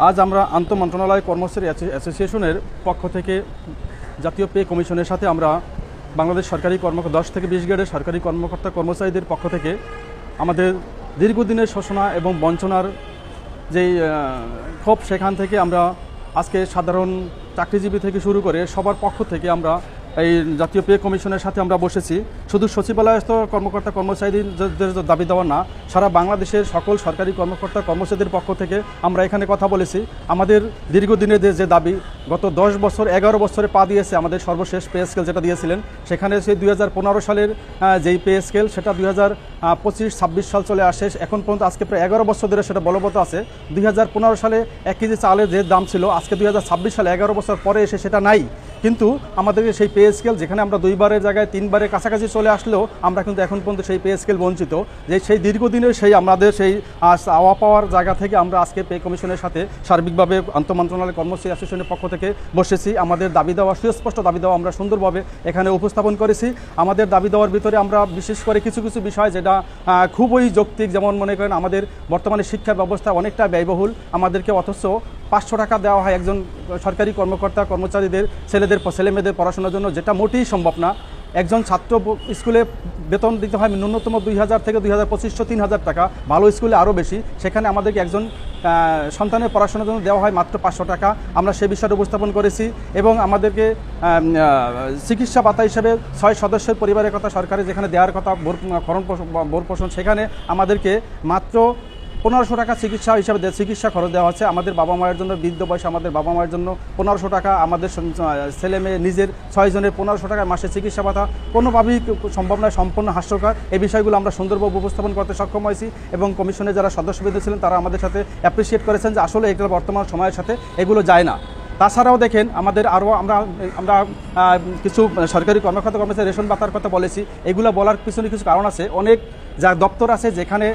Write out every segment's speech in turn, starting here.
আজ আমরা আন্তঃ মন্ত্রণালয় কর্মচারী অ্যাসো- অ্যাসোসিয়েশনের পক্ষ থেকে জাতীয় পে কমিশনের সাথে আমরা বাংলাদেশ সরকারি কর্মকর্তা দশ থেকে বিশ গ্রেডের সরকারি কর্মকর্তা কর্মচারীদের পক্ষ থেকে আমাদের দীর্ঘদিনের শোষণা এবং বঞ্চনার যেই ক্ষোভ সেখান থেকে আমরা আজকে সাধারণ চাকরিজীবী থেকে শুরু করে সবার পক্ষ থেকে আমরা এই জাতীয় পে কমিশনের সাথে আমরা বসেছি। শুধু সচিবালয়স্থ কর্মকর্তা কর্মচারীদের দাবি দেওয়া না, সারা বাংলাদেশের সকল সরকারি কর্মকর্তা কর্মচারীদের পক্ষ থেকে আমরা এখানে কথা বলেছি। আমাদের দীর্ঘদিনের যে- দাবি, গত দশ বছর, এগারো বছরে পা দিয়েছে আমাদের সর্বশেষ পে স্কেল যেটা দিয়েছিলেন। সেখানে সেই দুই হাজার পনেরো সালের যেই পে স্কেল, সেটা দুই হাজার পঁচিশ, ছাব্বিশ সাল চলে আসে। এখন পর্যন্ত আজকে প্রায় এগারো বছর ধরে সেটা বলবৎ আছে। দুই হাজার পনেরো সালে এক কেজি চালের যে দাম ছিল, আজকে দুই হাজার ছাব্বিশ সালে এগারো বছর পরে এসে সেটা নাই। কিন্তু আমাদের সেই পে স্কেল যেখানে আমরা দুইবারের জায়গায় তিনবারের কাছাকাছি চলে আসলেও আমরা কিন্তু এখন পর্যন্ত সেই পে স্কেল বঞ্চিত। যে সেই দীর্ঘদিনের সেই আমাদের সেই আহ, চাওয়া পাওয়ার জায়গা থেকে আমরা আজকে পে কমিশনের সাথে সার্বিকভাবে আন্তঃমন্ত্রণালয় কর্মচারী অ্যাসোসিয়েশনের পক্ষ থেকে বসেছি। আমাদের দাবি দেওয়া সুস্পষ্ট দাবি দেওয়া আমরা সুন্দরভাবে এখানে উপস্থাপন করেছি। আমাদের দাবি দেওয়ার ভিতরে আমরা বিশেষ করে কিছু কিছু বিষয় যেটা খুবই যৌক্তিক। যেমন মনে করেন আমাদের বর্তমানে শিক্ষা ব্যবস্থা অনেকটা ব্যয়বহুল। আমাদেরকে অথচ পাঁচশো টাকা দেওয়া হয় একজন সরকারি কর্মকর্তা, কর্মচারীদের, ছেলেদের ছেলে মেয়েদের পড়াশোনার জন্য, যেটা মোটেই সম্ভব না। একজন ছাত্র স্কুলে বেতন দিতে হয় ন্যূনতম দুই হাজার থেকে দুই হাজার পঁচিশশো তিন হাজার টাকা। ভালো স্কুলে আরও বেশি। সেখানে আমাদেরকে একজন সন্তানের পড়াশোনার জন্য দেওয়া হয় মাত্র পাঁচশো টাকা। আমরা সে বিষয়টা উপস্থাপন করেছি এবং আমাদেরকে চিকিৎসা ভাতা হিসেবে ছয় সদস্যের পরিবারের কথা সরকারের যেখানে দেওয়ার কথা খরণ পোষণ পোষণ সেখানে আমাদেরকে মাত্র পনেরোশো টাকা চিকিৎসা হিসাবে চিকিৎসা খরচ দেওয়া হচ্ছে। আমাদের বাবা মায়ের জন্য বৃদ্ধ বয়সে আমাদের বাবা মায়ের জন্য পনেরোশো টাকা, আমাদের ছেলে মেয়ে নিজের ছয়জনের পনেরোশো টাকা মাসে চিকিৎসা ভাতা। কোনোভাবেই সম্ভব নয়, সম্পূর্ণ হাস্যকর। এই বিষয়গুলো আমরা সুন্দরভাবে উপস্থাপন করতে সক্ষম হয়েছি এবং কমিশনে যারা সদস্যবৃন্দ ছিলেন, তারা আমাদের সাথে অ্যাপ্রিসিয়েট করেছেন যে আসলে এগুলো বর্তমান সময়ের সাথে এগুলো যায় না। তাছাড়াও দেখেন, আমাদের আরও আমরা আমরা কিছু সরকারি কর্মকর্তা কর্মচারী রেশন ভাতার কথা বলেছি। এগুলো বলার পিছনে কিছু কারণ আছে। অনেক যা দপ্তর আছে যেখানে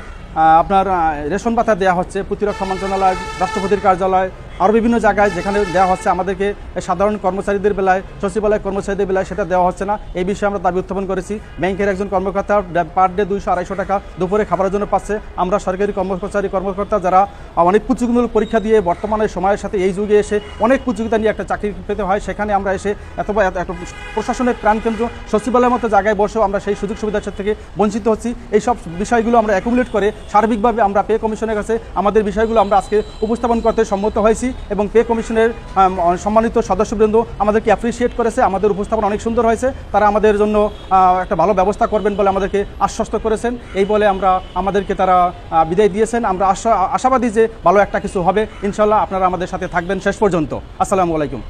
আপনার রেশন ভাতা দেওয়া হচ্ছে প্রতিরক্ষা মন্ত্রণালয় রাষ্ট্রপতির কার্যালয় আরও বিভিন্ন জায়গায় যেখানে দেওয়া হচ্ছে আমাদেরকে সাধারণ কর্মচারীদের বেলায়, সচিবালয় কর্মচারীদের বেলায় সেটা দেওয়া হচ্ছে না। এই বিষয়ে আমরা দাবি উত্থাপন করেছি। ব্যাংকের একজন কর্মকর্তা পার ডে দুইশো আড়াইশো টাকা দুপুরে খাবারের জন্য পাচ্ছে। আমরা সরকারি কর্মচারী কর্মকর্তা যারা অনেক প্রতিযোগিতামূলক পরীক্ষা দিয়ে বর্তমানে সময়ের সাথে এই যুগে এসে অনেক প্রতিযোগিতা নিয়ে একটা চাকরি পেতে হয়। সেখানে আমরা এসে অথবা প্রশাসনের প্রাণকেন্দ্র, সচিবালয়ের মতো জায়গায় বসেও আমরা সেই সুযোগ সুবিধার থেকে বঞ্চিত হচ্ছি। এই সব বিষয়গুলো আমরা অ্যাকুমুলেট করে সার্বিকভাবে আমরা পে কমিশনের কাছে আমাদের বিষয়গুলো আমরা আজকে উপস্থাপন করতে সম্মত হয়েছি। এবং পে কমিশনের সম্মানিত সদস্যবৃন্দ আমাদেরকে অ্যাপ্রিসিয়েট করেছে। আমাদের উপস্থাপন অনেক সুন্দর হয়েছে। তারা আমাদের জন্য একটা ভালো ব্যবস্থা করবেন বলে আমাদেরকে আশ্বস্ত করেছেন। এই বলে আমরা আমাদেরকে তারা বিদায় দিয়েছেন। আমরা আশা, আশাবাদী যে ভালো একটা কিছু হবে। ইনশাল্লাহ আপনারা আমাদের সাথে থাকবেন শেষ পর্যন্ত। আসসালামু আলাইকুম।